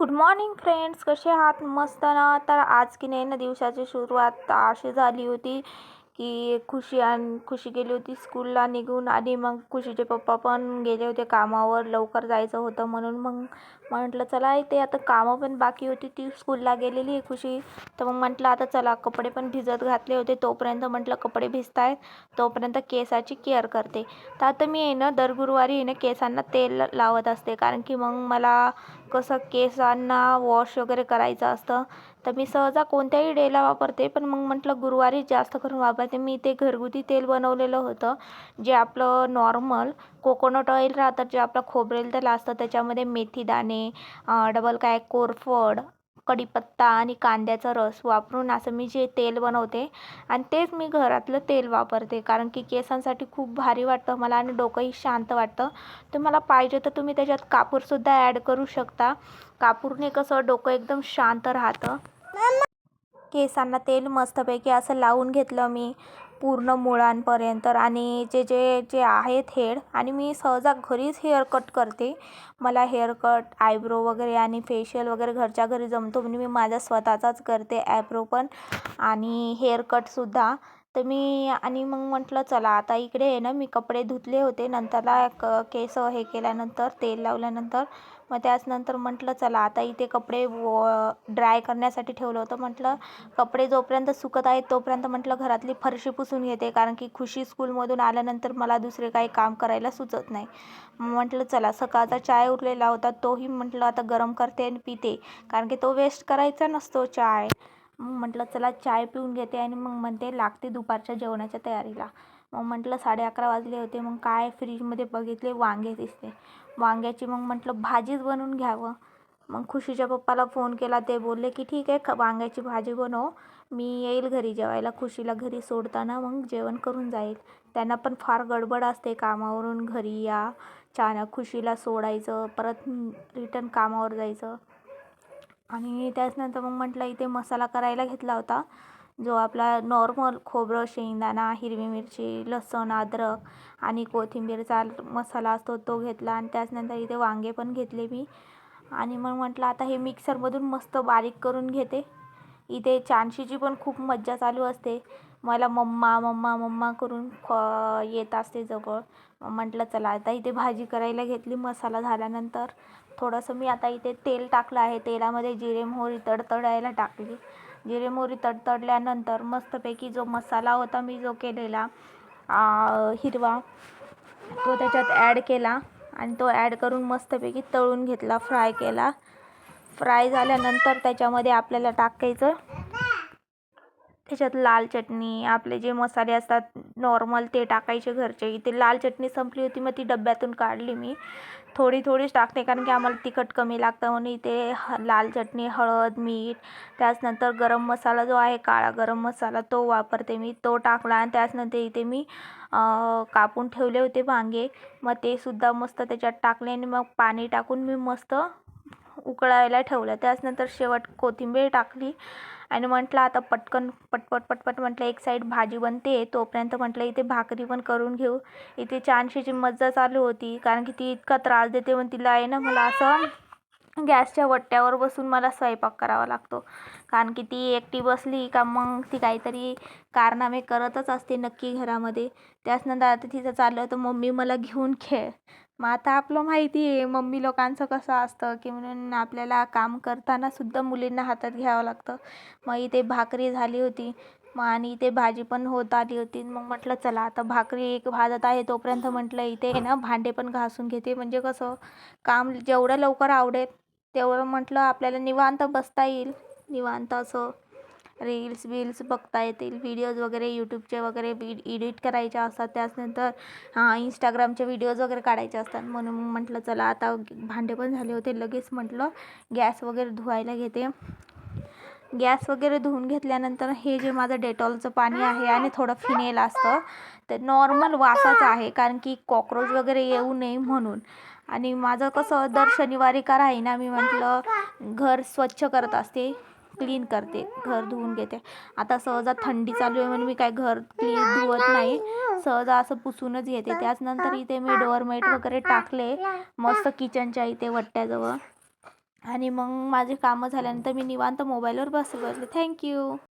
Good morning friends कसे आहात? मस्त ना? तर आज की नाही ना दिवसाची सुरुवात अशी झाली होती की खुशी आणि खुशी गेली होती स्कूलला निघून. आणि मग खुशीचे पप्पा पण गेले होते कामावर. लवकर जायचं होतं म्हणून मग म्हटलं चला ते आता कामं पण बाकी होती. ती स्कूलला गेलेली आहे खुशी. तर मग म्हटलं आता चला कपडे पण भिजत घातले होते. तोपर्यंत म्हटलं कपडे भिजत आहेत तोपर्यंत केसाची केअर करते. तर आता मी आहे ना दर गुरुवारी आहे ना केसांना तेल लावत असते. कारण की मग मला कसं केसांना वॉश वगैरे करायचं असतं. तर मी सहजा कोणत्याही डेला वापरते. पण मग म्हटलं गुरुवारी जास्त करून वापरते. मी ते घरगुती तेल बनवलेलं होतं. जे आपलं नॉर्मल कोकोनट ऑइल राहतं जे आपलं खोबरेल तेल असतं त्याच्यामध्ये मेथी दाणे डबल काय कोरफड कढीपत्ता आणि कांद्याचा रस वापरून असं मी जे तेल बनवते आणि तेच मी घरातलं तेल वापरते. कारण की केसांसाठी खूप भारी वाटतं मला आणि डोकंही शांत वाटतं. तुम्हाला पाहिजे तर तुम्ही त्याच्यात कापूरसुद्धा ॲड करू शकता. कापूरने कसं डोकं एकदम शांत राहतं. केसांना तेल मस्तपैकी असं लावून घेतलं मी. पूर्ण मुळांपर्यंत आणि जे जे जे आहेत हेड आणि मी सहजा घरीच हेअर कट करते. मला हेअर कट आयब्रो वगैरे आणि फेशियल वगैरे घरच्या घरी जमतो म्हणजे मी माझा स्वतःचाच करते ॲब्रो पण आणि हेअर कटसुद्धा तर मी आणि मग म्हटलं चला आता इकडे आहे ना मी कपडे धुतले होते. नंतरला क केस हे केल्यानंतर तेल लावल्यानंतर मग त्याचनंतर म्हटलं चला आता इथे कपडे व ड्राय करण्यासाठी ठेवलं होतं. म्हटलं कपडे जोपर्यंत सुकत आहेत तोपर्यंत म्हटलं घरातली फरशी पुसून घेते. कारण की खुशी स्कूलमधून आल्यानंतर मला दुसरे काही काम करायला सुचत नाही. म्हटलं चला सकाळचा चाय उरलेला होता. तोही म्हटलं आता गरम करते आणि पिते. कारण की तो वेस्ट करायचा नसतो चाय. मग म्हटलं चला चाय पिऊन घेते. आणि मग म्हणते लागते दुपारच्या जेवणाच्या तयारीला. मग म्हटलं साडे अकरा वाजले होते. मग काय फ्रीजमध्ये बघितले वांगे दिसते वांग्याची मग म्हटलं भाजीच बनवून घ्यावं. मग खुशीच्या पप्पाला फोन केला ते बोलले की ठीक आहे ख वांग्याची भाजी बनव. मी येईल घरी जेवायला खुशीला घरी सोडताना मग जेवण करून जाईल. त्यांना पण फार गडबड असते कामावरून घरी या. छान खुशीला सोडायचं परत रिटर्न कामावर जायचं. आणि त्याचनंतर मग म्हटलं इथे मसाला करायला घेतला होता. जो आपला नॉर्मल खोबरं शेंगदाणा हिरवी मिरची लसूण अद्रक आणि कोथिंबीरचा मसाला असतो तो घेतला आणि त्याचनंतर इथे वांगे पण घेतले मी. आणि मग म्हटलं आता हे मिक्सरमधून मस्त बारीक करून घेते. इथे चानशीची पण खूप मज्जा चालू असते. मला मम्मा मम्मा मम्मा करून ख येत असते जवळ. म्हटलं चला आता इथे भाजी करायला घेतली मसाला झाल्यानंतर. थोडंसं मी आता इथे तेल टाकलं आहे. तेलामध्ये जिरे मोहरी तडतडायला टाकली. जिरे मोहरी तडतडल्यानंतर मस्तपैकी जो मसाला होता मी जो केलेला हिरवा तो त्याच्यात ॲड केला. आणि तो ॲड करून मस्तपैकी तळून घेतला फ्राय केला. फ्राय झाल्यानंतर त्याच्यामध्ये आपल्याला टाकायचं. त्याच्यात लाल चटणी आपले जे मसाले असतात नॉर्मल ते टाकायचे घरचे. इथे लाल चटणी संपली होती मग ती डब्यातून काढली मी. थोडी थोडीच टाकते कारण की आम्हाला तिखट कमी लागतं. म्हणून इथे ह लाल चटणी हळद मीठ त्याचनंतर गरम मसाला जो आहे काळा गरम मसाला तो वापरते मी. तो टाकला आणि त्याचनंतर इथे मी कापून ठेवले होते वांगे मग ते सुद्धा मस्त त्याच्यात टाकले आणि मग पाणी टाकून मी मस्त उकळायला ठेवलं. त्याचनंतर शेवट कोथिंबीर टाकली आणि म्हटलं आता पटकन पटपट पटपट म्हटलं एक साईड भाजी बनते. तोपर्यंत म्हटलं इथे भाकरी पण करून घेऊ. इथे छानशीची मज्जा चालू होती. कारण की ती इतका त्रास देते म्हणून तिला आहे ना मला असं गॅसच्या वट्ट्यावर बसून मला स्वयंपाक करावा लागतो. कारण की ती एकटी बसली का मग ती काहीतरी कारनामे करतच असते नक्की घरामध्ये. त्याचनंतर आता तिचं चाललं होतं मम्मी मला घेऊन खेळ. मग आता आपलं माहिती आहे मम्मी लोकांचं कसं असतं की म्हणून आपल्याला काम करताना सुद्धा मुलींना हातात घ्यावं लागतं. मग इथे भाकरी झाली होती मग आणि इथे भाजी पण होत आली होती. मग म्हटलं चला आता भाकरी एक भाजत आहे तोपर्यंत म्हटलं इथे ना भांडे पण घासून घेते. म्हणजे कसं काम जेवढं लवकर आवडेल तेवढं म्हटलं आपल्याला निवांत बसता येईल. निवांत असं रील्स बिल्स बघता येतील. व्हिडिओज वगैरे यूट्यूबचे वगैरे वी इडिट करायचे असतात. त्याचनंतर इंस्टाग्रामचे व्हिडिओज वगैरे काढायचे असतात. म्हणून म्हटलं चला आता भांडे पण झाले होते. लगेच म्हटलं गॅस वगैरे धुवायला घेते. गॅस वगैरे धुवून घेतल्यानंतर हे जे माझं डेटॉलचं पाणी आहे आणि थोडं फिनेल असतं ते नॉर्मल वासाचं आहे. कारण की कॉक्रोच वगैरे येऊ नये म्हणून. आणि माझं कसं दर शनिवारी का राहीना मी म्हटलं घर स्वच्छ करत असते. क्लीन करते घर धुवून घेते. आता सहजा थंडी चालू आहे म्हणून मी काय घर क्लीन धुवत नाही. सहजा असं पुसूनच घेते. त्याचनंतर इथे मी डोअरमेट वगैरे टाकले. मस्त किचनच्या इथे वट्ट्याजवळ. आणि मग माझे कामं झाल्यानंतर मी निवांत मोबाईलवर बसत बसले. थँक्यू